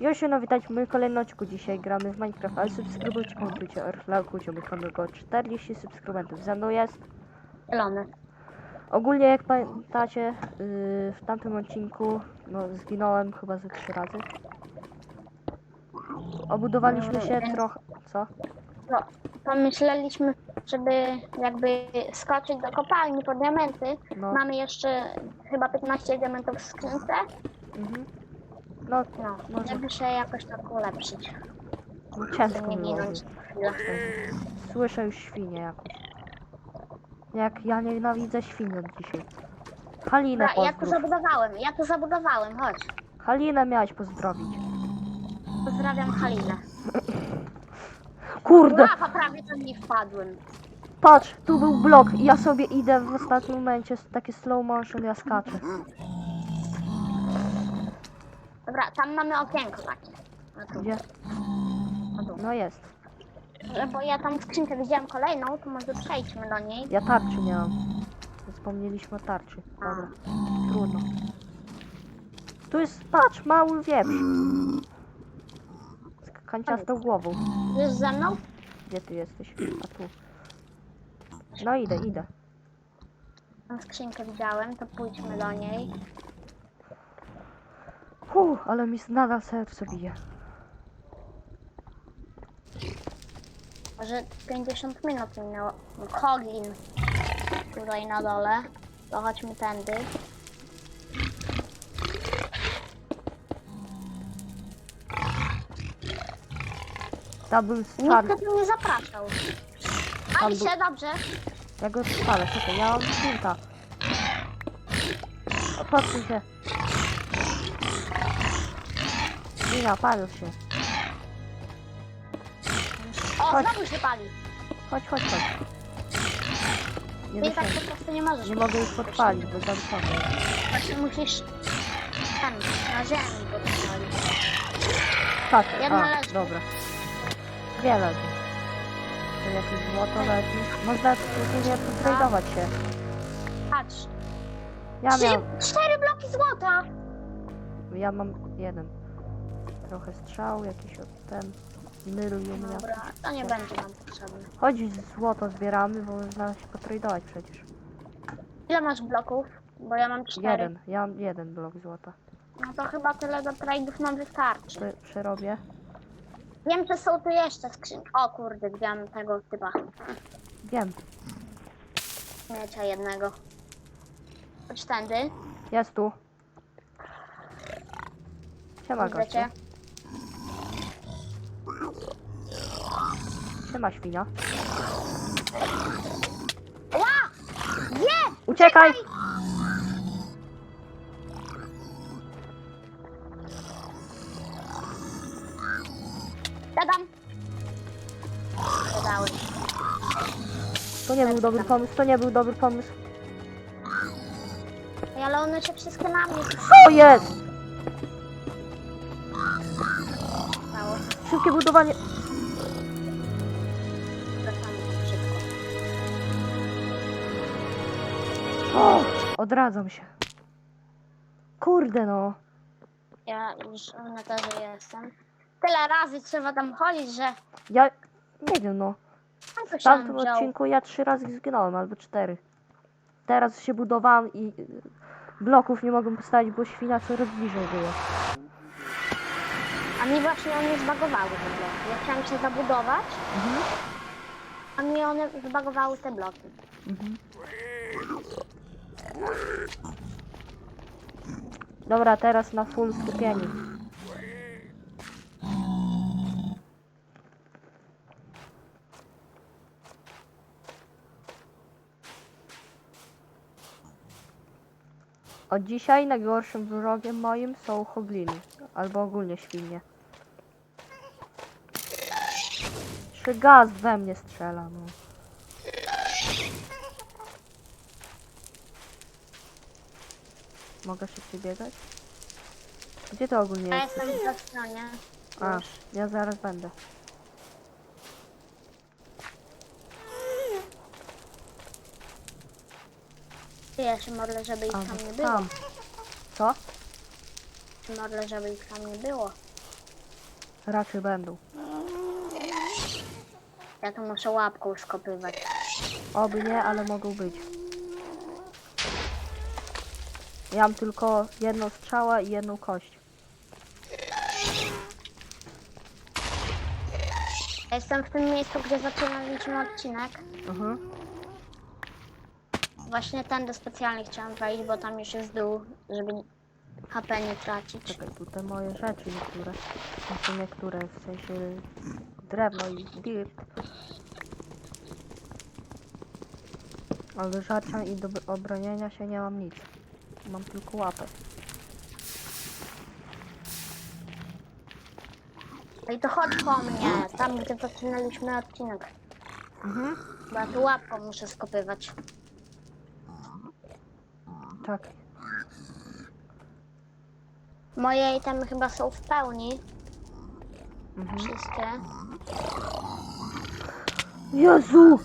Josiu, no witajcie w moim kolejnym odcinku. Dzisiaj gramy w Minecraft, ale subskrybujcie, komentujcie, bo mamy go 40 subskrybentów. Ze mną jest. Zielony. Ogólnie jak pamiętacie, yy, w tamtym odcinku, no zginąłem chyba ze trzy razy. Obudowaliśmy się Więc- trochę, co? No, pomyśleliśmy, żeby jakby skoczyć do kopalni po diamenty. No, Mamy jeszcze chyba 15 diamentów w skrzynce. mhm. No, No, Może. się jakoś tak ulepszyć. ciężko nie ginąć chwilę. Słyszę już świnię jakąś. Jak ja nienawidzę świn od dzisiaj. Halinę Dobra, ja to pozdrów. zabudowałem, ja to zabudowałem, chodź. Halinę miałeś pozdrowić. Pozdrawiam Halinę. Kurde! Łapa, prawie tam nie wpadłem. Patrz, tu był blok i ja sobie idę w ostatnim momencie, takie slow motion, ja skaczę. Dobra, tam mamy okienko takie. No tu, Gdzie? no tu. No jest. Że- Bo ja tam skrzynkę widziałam kolejną, to może przejdźmy do niej. Ja tarczy miałam. Wspomnieliśmy o tarczy. Dobra, trudno. Tu jest, patrz, mały wieprz. Z kanciastą głową. Już ze mną? Gdzie ty jesteś? A tu. No idę, idę. Tam skrzynkę widziałem, to pójdźmy do niej. Ale mi nadal serce bije. Może 50 minut minęło. Koglin tutaj na dole. To chodźmy tędy. Tam był Nikt stan. go tu nie zapraszał. Tam Ali był- się, dobrze. Ja go spalę, czekaj, ja mam pinta. Odpatrzcie się. Mina, palił się. O, Chodź. znowu się pali. Chodź, chodź, chodź. Nie, Ty tak po prostu nie możesz. nie mogę już podpalić, bo za wysoko. Właśnie musisz tam, na ziemi podpalić. Tak, Jedna a, leży. dobra. Dwie leży. To jakieś złoto leży. Można nie potradować się. Patrz. Ja Trzy, miałem, cztery bloki złota. ja mam jeden. Trochę strzał, jakiś od ten. Umia. Dobra, to nie będzie nam potrzebne. Chodź złoto zbieramy, bo można się potradować przecież. Ile masz bloków? Bo ja mam cztery. Jeden, ja mam jeden blok złota. No to chyba tyle do trade'ów nam wystarczy. Prze- Przerobię. Wiem, że są tu jeszcze skrzynki. O kurde, widziałam tego typa. Wiem, Miecia jednego. Chodź tędy. jest tu. Siema Widzę gościu. cię. Siema świnia. Ła! Nie! Uciekaj! Dadam! To nie był dobry pomysł, to nie był dobry pomysł. Ej, ale one się wszystkie na mnie O jest! Szybkie budowanie. O! Odradzam się. Kurde no. Ja już na terze jestem. Tyle razy trzeba tam chodzić, że Ja nie wiem no. tam to W się tamtym wziął. odcinku ja trzy razy zginąłem, albo cztery. Teraz się budowałem i y, bloków nie mogłem postawić, bo świnia coraz bliżej było. A mi właśnie one zbagowały te bloki. Ja chciałam się zabudować, Mhm. a mi one zbagowały te bloki. Dobra, teraz na full skupienie. Od dzisiaj najgorszym wrogiem moim są hogliny, albo ogólnie świnie. Czy gaz we mnie strzela, no. Mogę szybciej biegać? Gdzie to ogólnie Ja jest? jestem w stronie. A, ja zaraz będę. Ty, ja się modlę, żeby ich A, tam nie było. tam. Co? Modlę, żeby ich tam nie było. Raczej będą. Ja tu muszę łapką skopywać. Oby nie, ale mogą być. Ja mam tylko jedną strzałę i jedną kość. Ja jestem w tym miejscu, gdzie zaczynaliśmy odcinek. Mhm. Właśnie tędy specjalnie chciałam wejść, bo tam już jest dół, żeby HP nie tracić. Czekaj, tu te moje rzeczy niektóre. Znaczy niektóre, w sensie drewno i dirt. Ale żarcia i do obronienia się nie mam nic. Mam tylko łapę. No i to chodź po mnie, tam gdzie zaczynaliśmy odcinek. Mhm. Bo ja tu łapką muszę skopywać. Tak. Moje itemy chyba są w pełni. Mhm. Wszystkie. Jezu!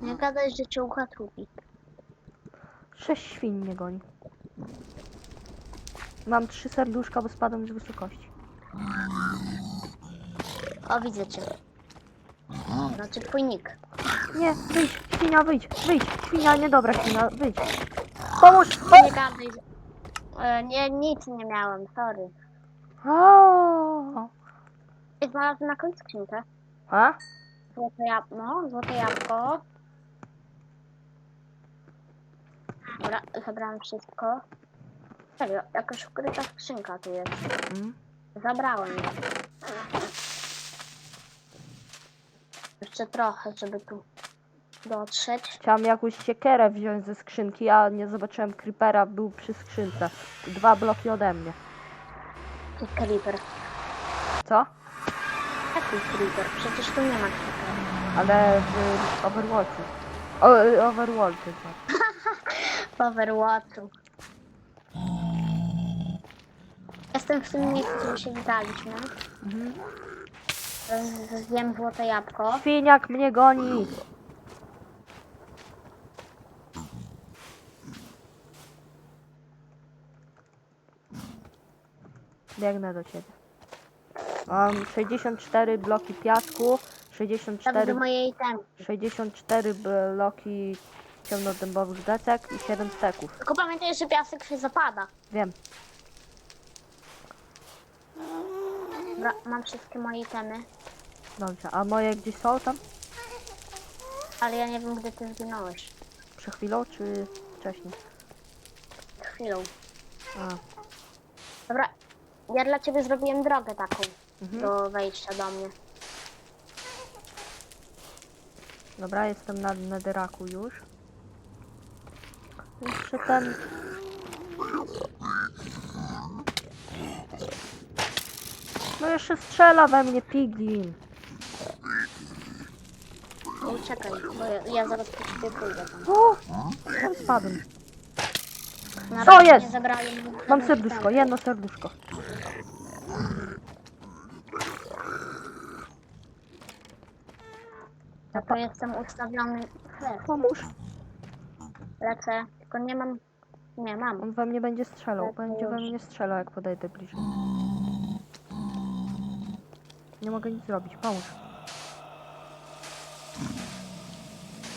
Nie gadaj, że cię ucha trupi. Sześć świń mnie goni. Mam trzy serduszka, bo spadłem z wysokości. O, widzę cię. Znaczy twój nick. Nie, wyjdź, świnia, wyjdź, wyjdź. Świnia, niedobra świnia, wyjdź. Pomóż! O! Nie gadaj, że... E, nie, nic nie miałem, sorry. O! I znalazłem jakąś skrzynkę. A? Złote jabłko, no, złote jabłko. Dobra, zabrałem wszystko. Serio, jakaś ukryta skrzynka tu jest. Mm. Zabrałem ją. Jeszcze trochę, żeby tu dotrzeć. Chciałam jakąś siekierę wziąć ze skrzynki, a nie zobaczyłem creepera, był przy skrzynce. Dwa bloki ode mnie. Creeper. Co? Jaki creeper? Przecież tu nie ma creepera. Ale w Overwatchu. O, Overwatchu, tak. W Overwatchu. Jestem w tym miejscu, gdzie się witaliśmy. Mhm. Z- Zjem złote jabłko. Świniak mnie goni! Biegnę do ciebie. Mam 64 bloki piasku, Tam 64, do mojej temy. 64 bloki ciemnodębowych desek i 7 steków. Tylko pamiętaj, że piasek się zapada. Wiem. Dobra, mam wszystkie moje temy. Dobrze, a moje gdzieś są tam? Ale ja nie wiem, gdzie ty zginąłeś. Przed chwilą czy wcześniej? Chwilą. A, Dobra, ja dla ciebie zrobiłem drogę taką mhm. do wejścia do mnie. Dobra, jestem na Nederaku już. Jeszcze ten... No jeszcze strzela we mnie Piglin. Nie uciekaj, bo ja, ja zaraz po ciebie pójdę tam. O! Tam spadłem. Na Co razie jest? Nie Mam żadnych serduszko, jedno serduszko. Ja to jestem ustawiony. Lecę, Pomóż. lecę, tylko nie mam. Nie mam. On we mnie będzie strzelał. Będzie we mnie strzelał, jak podejdę bliżej. Nie mogę nic zrobić. Pomóż.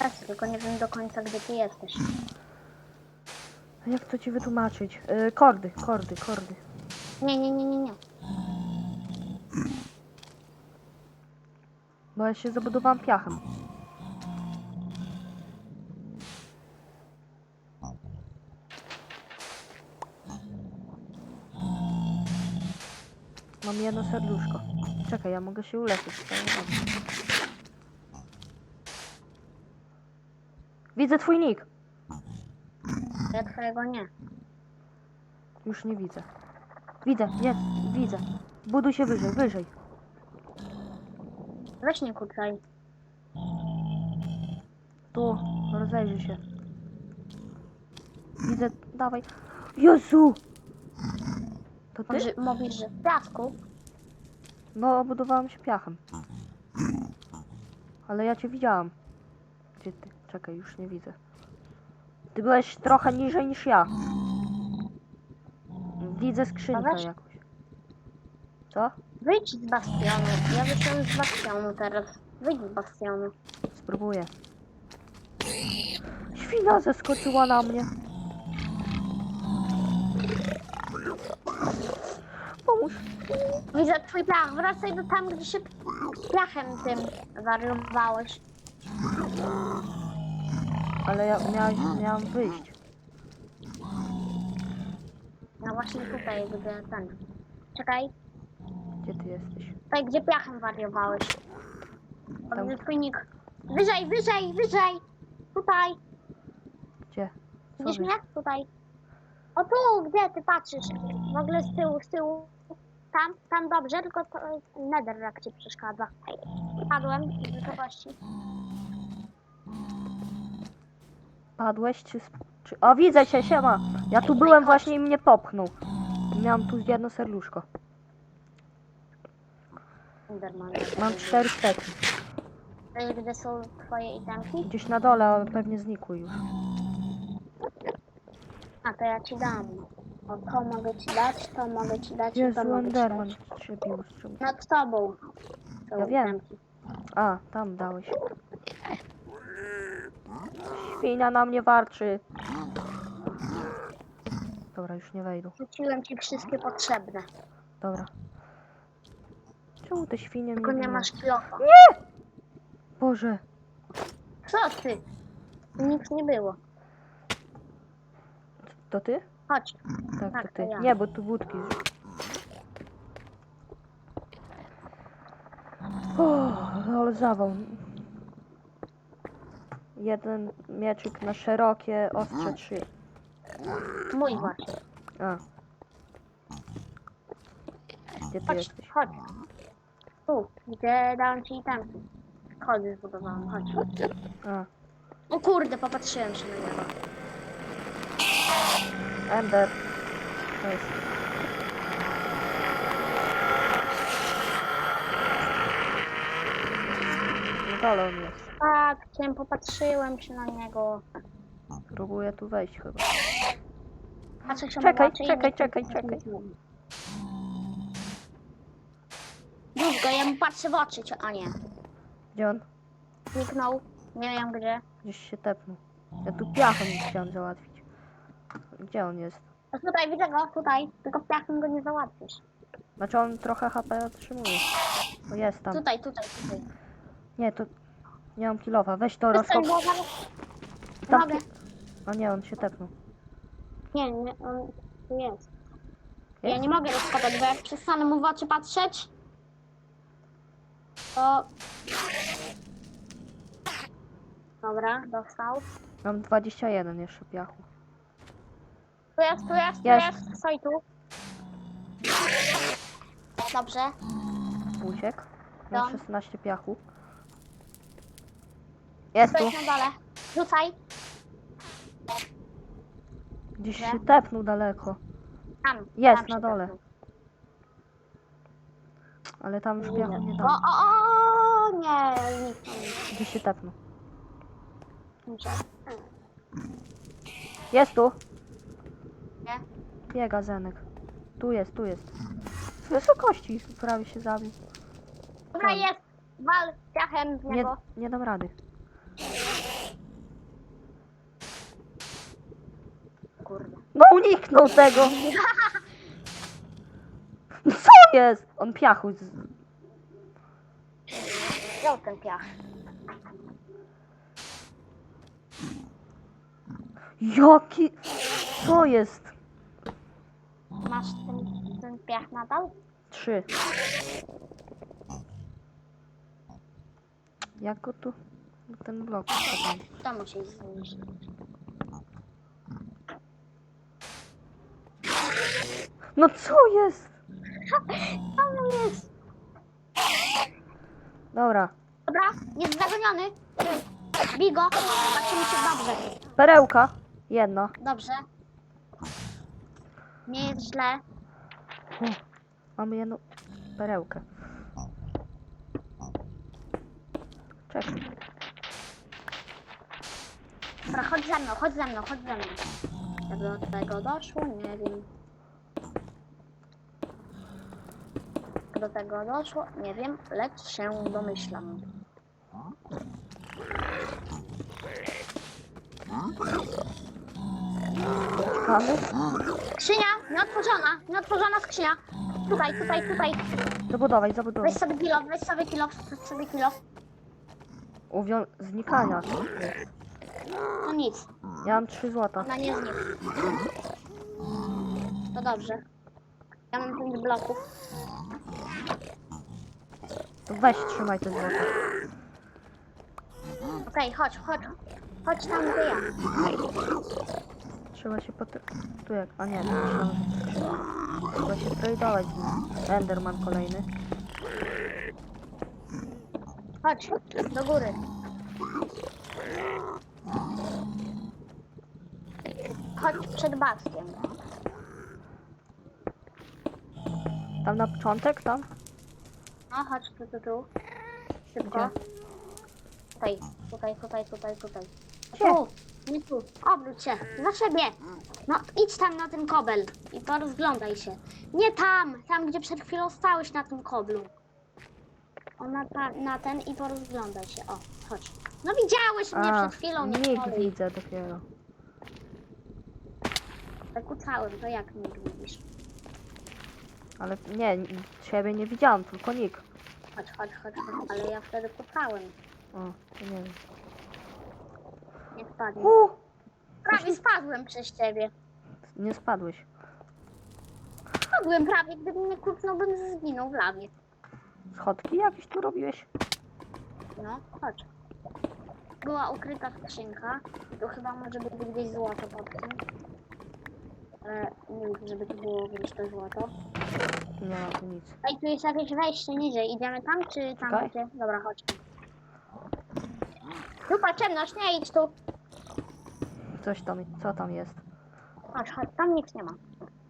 Lecę, tylko nie wiem do końca, gdzie ty jesteś. Jak to ci wytłumaczyć? Yy, kordy, kordy, kordy. Nie, nie, nie, nie, nie. Bo ja się zabudowałam piachem. Mam jedno serduszko. Czekaj, ja mogę się uleczyć. Widzę twój nick. Ja twojego nie. Już nie widzę. Widzę, jest, widzę. Buduj się wyżej, wyżej. Weź nie kucaj. Tu, rozejrzyj się. Widzę, dawaj. Jezu! To ty? Może, mówisz, że w piasku? No, budowałam się piachem. Ale ja cię widziałam. Gdzie ty? Czekaj, już nie widzę. Ty byłeś trochę niżej niż ja. Widzę skrzynkę jakąś. Co? Wyjdź z bastionu. Ja wyszłam z bastionu teraz. Wyjdź z bastionu. Spróbuję. Świna zeskoczyła na mnie. Pomóż. Widzę twój piach. Wracaj do tam, gdzie się piachem tym wariowałeś. Ale ja miałam, miałam wyjść. No właśnie tutaj, gdzie ten. Czekaj. Gdzie ty jesteś? Tutaj, gdzie piachem wariowałeś. Tam. Nick. Wyżej, wyżej, wyżej! Tutaj. Gdzie? Co Widzisz wy? mnie? Tutaj. O tu, gdzie ty patrzysz? W ogóle z tyłu, z tyłu. Tam, tam dobrze, tylko to netherrack ci przeszkadza. Padłem z wysokości. Padłeś czy, sp- czy... O, widzę cię, siema. Ja tu byłem właśnie i mnie popchnął. Miałam tu jedno serduszko. Mam cztery steki. Ej, Gdzie są twoje itemki? Gdzieś na dole, ale pewnie znikły już. A to ja ci dam. O, to mogę ci dać, to mogę ci dać, i to Jezu, mogę ci Enderman dać. się bił z czymś. Nad tobą. są Ja wiem. itemki. A, tam dałeś. Świnia na mnie warczy. Dobra, już nie wejdą. Rzuciłem ci wszystkie potrzebne. Dobra. Czemu te świnie Tylko mnie nie masz kilofa. Boże, Co ty? Nic nie było. to ty? Chodź. Tak, Tak, to to ty. ja. Nie, bo tu budki. O, ale zawał. Jeden mieczyk na szerokie, ostrze trzy. Mój właśnie. A. Gdzie ty Chodź, jesteś? chodź. Tu, gdzie dałem ci itemki. Schody zbudowałam, chodź. A, O kurde, popatrzyłem się na niego. Ender. To jest. Na dole on jest. Tak, chciałem, popatrzyłem się na niego. Próbuję tu wejść chyba. Patrzę się Czekaj, czekaj, czekaj, czekaj. Go, ja mu patrzę w oczy, czy- a nie. Gdzie on? Zniknął, nie wiem gdzie. Gdzieś się tepnął. Ja tu piachem chciałem załatwić. Gdzie on jest? A tutaj, widzę go, tutaj. Tylko piachem go nie załatwisz. Znaczy on trochę HP otrzymuje. O jest tam. Tutaj, tutaj, tutaj. Nie, to... Nie mam kilowa. Weź to Przestań, rozkop. zaraz... Tam Mogę. A nie, on się tepnął. Nie, nie, on tu jest. Ja Jest? nie mogę rozkopać, bo jak przestanę mu w oczy patrzeć, to... Dobra, dostał. Mam 21 jeszcze piachu. Tu jest, tu jest, tu Jest. jest. Stoi tu. Dobrze. Uciekł. Mam Dom. 16 piachu. Jest tu. Stoi na dole. Rzucaj. Gdzieś Gdzie? się tepnął daleko. Tam. Jest, tam się na dole. tepnął. Ale tam już piachu nie O, dam. o, o, nie, nic nie Gdzieś się tepnął. Jest tu. Nie? Biega Zenek. Tu jest, tu jest. Z wysokości prawie się zabił. Dobra, jest. Wal piachem w Nie, niego. nie dam rady. Kurde. No uniknął tego! Co jest? On piachu. Z... Wziął ten piach. Jaki... Co jest? Masz ten, ten piach nadal? Trzy. Jak go tu... Ten blok. wpadł. To musi zniszczyć. No co jest? Tam jest. Dobra. Dobra, jest zagoniony. Bij go. Patrzymy się dobrze. Perełka. Jedna. Dobrze. Nie jest źle. Mamy jedną perełkę. Czekaj. Dobra, chodź ze mną, chodź ze mną, chodź ze mną. Jak do tego doszło, nie wiem. Do tego doszło, nie wiem, lecz się domyślam. Skrzynia, nieotworzona, nieotworzona skrzynia. Tutaj, tutaj, tutaj. Zabudować, zabudować. Weź sobie kilo, weź sobie kilo, weź sobie kilo. Uwią... Znikania. To nic, Ja mam 3 złota. ona nie znika. To dobrze. Ja mam 5 bloków. To weź trzymaj te złota. Okej, chodź, chodź. Chodź tam, gdzie ja. Trzeba się pot... Tu jak... A nie, to myślałem, że... Trzeba się tradeować z nim. Enderman kolejny. Chodź, do góry. Chodź przed baskiem. Tam na początek, tam? No, chodź tu, tu, tu. Szybko. Gdzie? Tutaj, tutaj, tutaj, tutaj, tutaj. Tu, nie tu. Obróć się, za siebie. No, idź tam na ten kobel i porozglądaj się. Nie tam, tam gdzie przed chwilą stałeś na tym koblu. O, na, ta, na ten i porozglądaj się. O, chodź. No widziałeś mnie A, przed chwilą, nie nikt koluj. widzę dopiero. Zakłócałem, to jak mnie widzisz? Ale nie, ciebie nie widziałam, tylko nikt. Chodź, chodź, chodź, chodź. Ale ja wtedy kucałem. O, to nie wiem. Nie spadłem. U, Prawie spadłem przez ciebie. nie spadłeś. Spadłem prawie, gdyby mnie kucnął, bym zginął w lawie. Schodki jakieś tu robiłeś? No, chodź. Była ukryta skrzynka. Tu chyba może być gdzieś złoto pod tym. Ale nie widzę, żeby tu było gdzieś to złoto. Nie ma tu nic. Ej, tu jest jakieś wejście niżej. Idziemy tam, czy tam Czekaj. gdzie? Dobra, chodź. Dupa, ciemność, nie idź tu. Coś tam, co tam jest? Chodź, chodź, tam nic nie ma.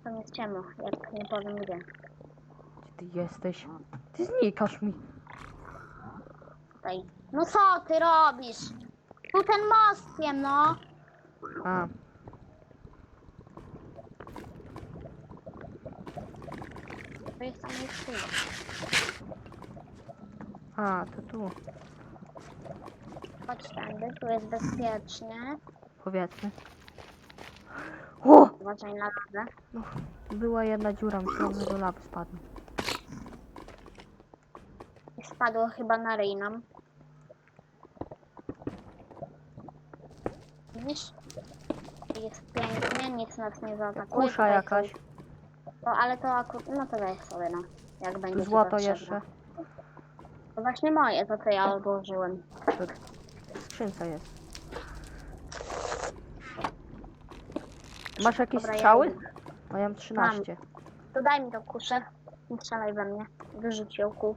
Tam jest ciemno, jak nie powiem gdzie. Gdzie ty jesteś? Ty znikasz mi. Tutaj. No co ty robisz? Tu ten mostkiem, no. A, To jest tam jeszcze. a, to tu, Chodź tędy, tu jest bezpiecznie. powiedzmy. O! Uważaj na lawę. Była jedna dziura, myślałem, że do lawy spadnie. I Spadło chyba na ryj nam. Widzisz? Jest pięknie, nic nas nie zaatakuje. Kusza Tutaj jakaś, To, ale to akurat, no to weź sobie, no. Jak będzie ci złoto potrzebne. jeszcze. To właśnie moje, to co ja odłożyłem. W skrzynce jest. Masz jakieś Dobra, ja strzały? idę. No ja mam 13. To daj mi tą kuszę. Nie strzelaj we mnie. Wyrzuć ją ku.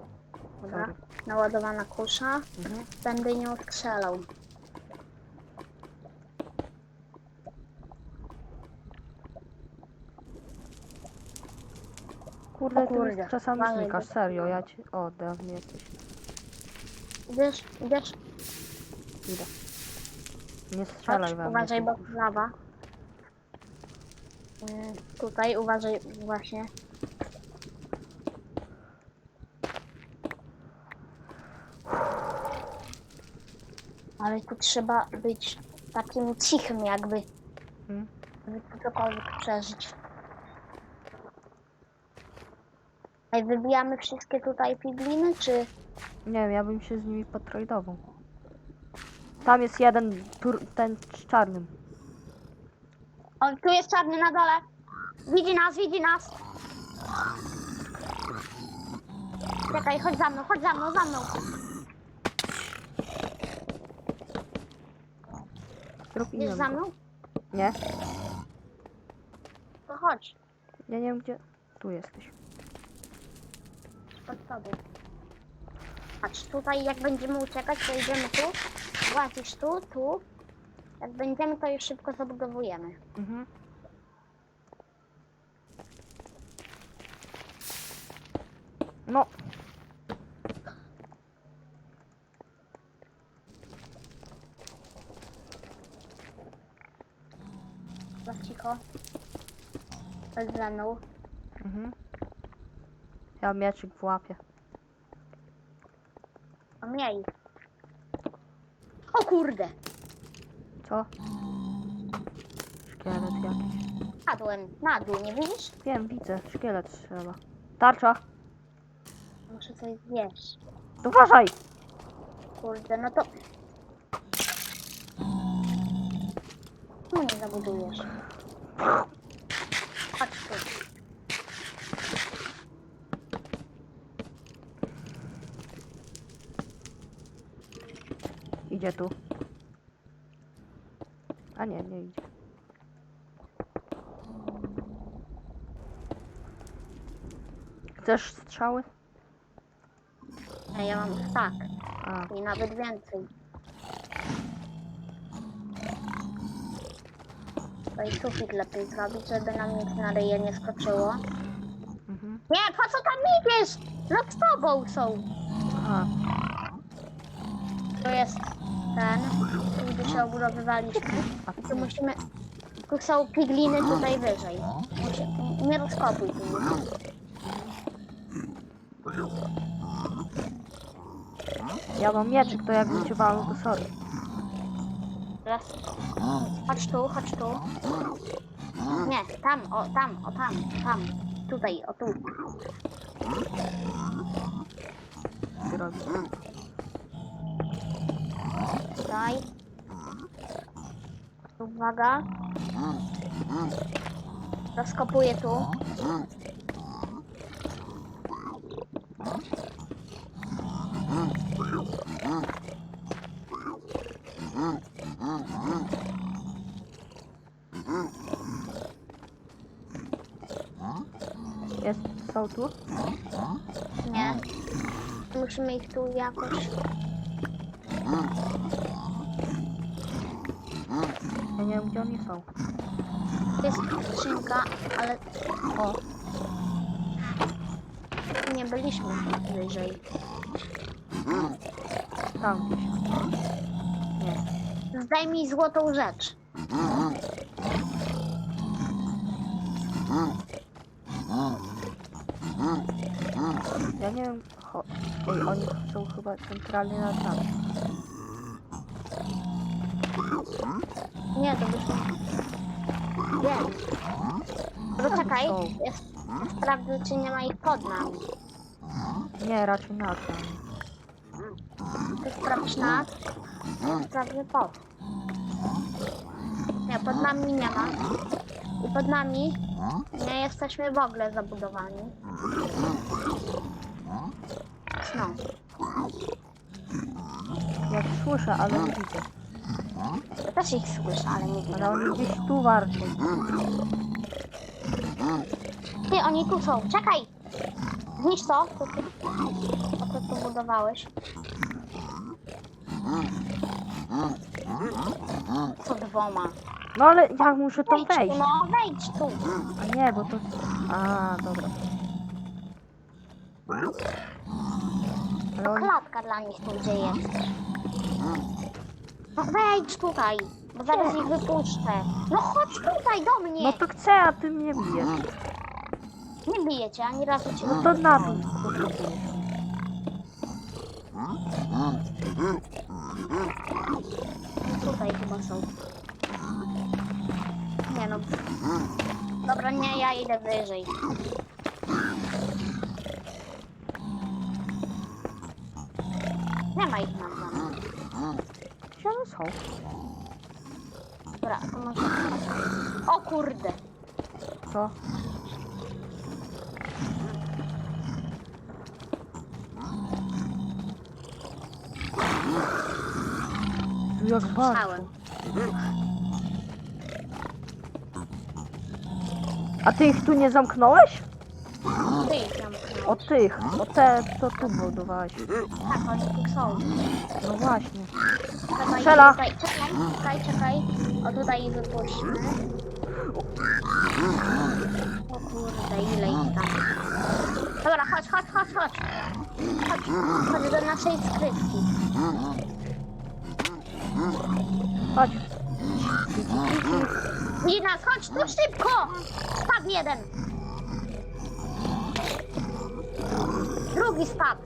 Dobra. Sorry. Naładowana kusza. Mhm. Będę nią strzelał. Kurde, ty kurde, mi czasami uważaj, znikasz, serio, ja ci... O, dawniej jesteś. Idziesz, idziesz. Idę. Nie strzelaj Chodź, we mnie. uważaj, bo ty. lawa. Mm, Tutaj uważaj właśnie. Ale tu trzeba być takim cichym jakby, Hmm? żeby tu cokolwiek przeżyć. Ej, wybijamy wszystkie tutaj pigliny, czy... Nie wiem, ja bym się z nimi potradował. Tam jest jeden, tur, ten z czarnym. O, tu jest czarny na dole. Widzi nas, widzi nas. Czekaj, chodź za mną, chodź za mną, za mną. Zrobiłem Idziesz za mną? Nie? To chodź. Ja nie wiem gdzie... Tu jesteś. Pod tobą. Patrz, tutaj jak będziemy uciekać, to idziemy tu. Łazisz tu, tu. Jak będziemy, to już szybko zabudowujemy. Mhm. No, Za cicho. Mną. mhm. Ja mieczyk w łapie. O mniej. O kurde. Co? Szkielet jakiś. Padłem na dół, nie widzisz? Wiem, widzę. Szkielet strzela. Tarcza! Muszę coś zjeść. Uważaj! Kurde, no to... No nie zabudujesz. Chodź tu. Idzie tu. A nie, nie idzie. Chcesz strzały? A ja mam tak. A, I nawet więcej. To i sufit lepiej zrobić, żeby nam nic na ryje nie skoczyło. mhm. Nie, po co tam idziesz? Nad tobą są. A, To jest ten, gdzie się obudowywaliśmy. tu musimy... Tu są pigliny tutaj wyżej. Musi, nie rozkopuj tu ja mam mieczyk, to jak wyczuwałem, to sorry. Teraz. Chodź tu, chodź tu. Nie, tam, o, tam, o, tam, tam. Tutaj, o tu. Ty Daj. Uwaga. Rozkopuję tu. Jest, są tu? Nie. Musimy ich tu jakoś. Ja nie wiem, gdzie oni są. Jest skrzynka, ale O, nie byliśmy wyżej. tam gdzieś. Nie. Zdejmij złotą rzecz. Ja nie wiem, cho... Ej, oni są chyba centralnie nad nami. Nie, to byśmy... Wiem. Czekaj, są? jest, sprawdzę, czy nie ma ich pod nami. Nie, raczej nad nami. Ty sprawdź nad, ja sprawdzę pod. Nie, pod nami nie ma. I pod nami nie jesteśmy w ogóle zabudowani. No, Ja słyszę, ale nie widzę. Ja też ich słyszę, ale nie Ale widzę. oni gdzieś tu warczą. Ty, oni tu są, czekaj! Zniszcz to, co ty, co ty tu budowałeś. Co dwoma? No ale ja muszę tam Wejdź tu, wejść. no, wejdź tu. A nie, bo to... A, dobra. Ale oni... Klatka dla nich tu gdzie jest. No wejdź tutaj, bo zaraz ich wypuszczę. No chodź tutaj do mnie. No to chcę, a ty mnie bijesz. Nie bijecie, ani razu cię No to na dół. bijesz. Tutaj chyba są. Nie no. Dobra, nie, ja idę wyżej. Nie ma ich. Są? Dobra, to może... O kurde. Co? Jak bardzo. Słyszałem. A ty ich tu nie zamknąłeś? Ty ich zamknął. O tych, o te, to tu budowałeś. Tak, oni tu są. No właśnie. Ich Strzela. Czekaj, czekaj, czekaj. O tutaj wypuśćmy. O kurde, ile ich tam. Dobra, chodź, chodź, chodź, chodź. Chodź, chodź do naszej skrytki. Chodź. Lina, chodź tu szybko! Padł jeden. Drugi spadł.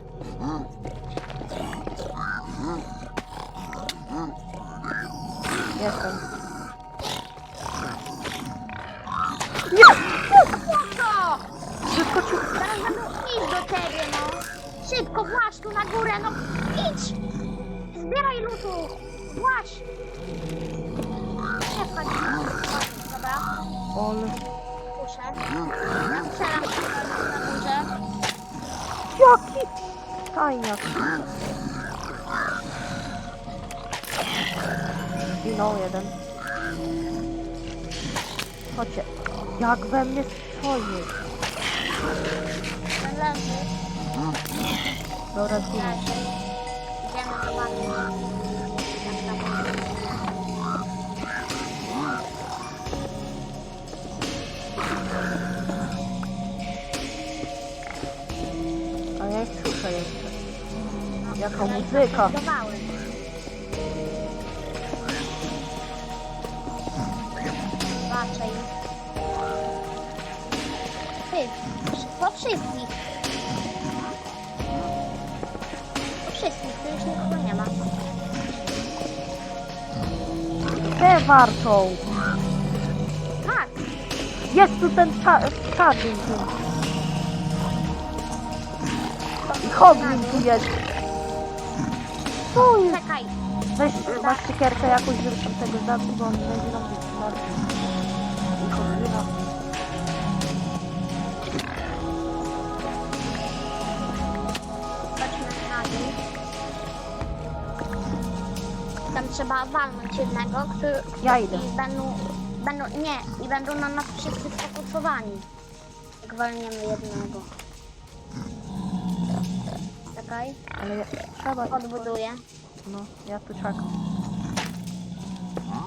Jestem. Co? Wyskoczył. Teraz będą iść do ciebie, no. Szybko, właź tu na górę, no. Idź. Zbieraj lutu. Właź. Nie wchodź. Dobra, Ole. puszę. Ja strzelam na górze. Jaki? Tajniak. Zginął jeden. Chodźcie. Jak we mnie. Ten leży. Dobra, zginął. Idziemy tam jest. A ja ich słyszę jeszcze. Jaka muzyka. Te wartą. Tak, Jest tu ten cza- czarny. I Hoblin tu jest. Tu jest. czekaj. Weź, masz cukierkę jakąś, żeby tego zabić, bo on będzie nam trzeba walnąć jednego, który... Ja idę. I będą, będą... Nie, i będą na nas wszyscy sfokusowani. Jak walniemy jednego. Czekaj, Ale ja, trzeba... odbuduję. No, ja tu czekam.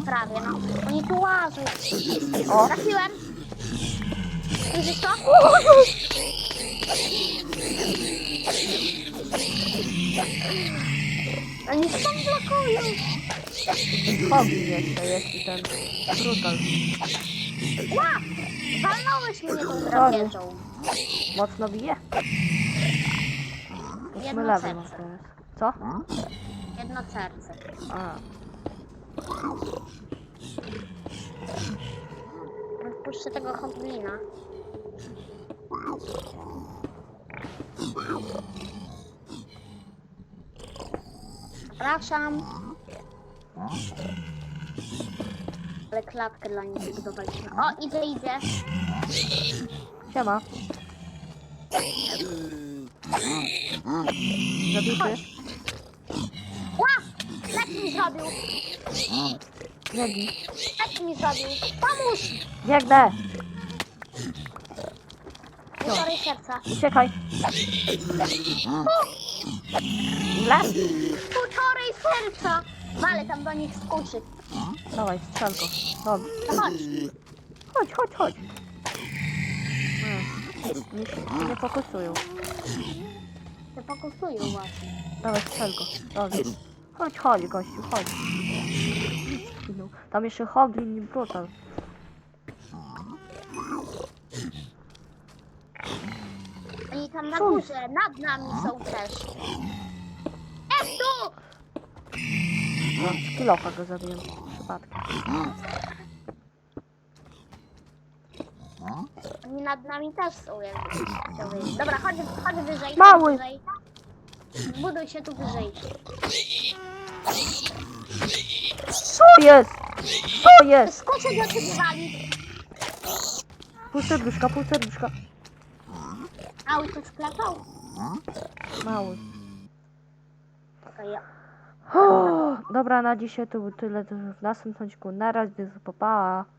Prawie, no. Oni tu łażą. O. Trafiłem. Widzisz to? Oni tam blokują. Hoblin jeszcze jest i ten brutal. Ła! Walnąłeś mnie tą drapieżą. Mocno bije? Jedno serce. teraz. Co? Jedno serce. A, Odpuszczę tego hoblina. Przepraszam. Ale klatkę dla nich zbudowaliśmy. O, idzie, idzie. siema. Zabity? Ła! Tak mi zrobił! Biegnij. Tak mi zrobił! Pomóż! Biegnę! Półtorej serca. Uciekaj. Ile? Półtorej serca! Wale tam do nich skuczy. Dawaj, strzelko. Dobrze. No chodź. Chodź, chodź, chodź. Nie, nie, się nie fokusują. Te pokusują właśnie. Dawaj, strzelko. Dobrze. Chodź, chodź, gościu, chodź. Zginął. Tam jeszcze Hoblin i Brutal. Oni tam na górze, nad nami są też. Jest tu! Kilofa go zabiłem. Przypadkiem. Oni nad nami też są jakby. to wiedzieć. Dobra, chodź, chodź wyżej. Mały. Chodź wyżej. Buduj się tu wyżej. Co jest? Co jest? Skuczy do ciebie wali. Pół serduszka, pół serduszka. Mały to sklepał. Mały. Okej, ja. Dobra, na dzisiaj to było tyle. W następnym odcinku. Na razie, pa. pa.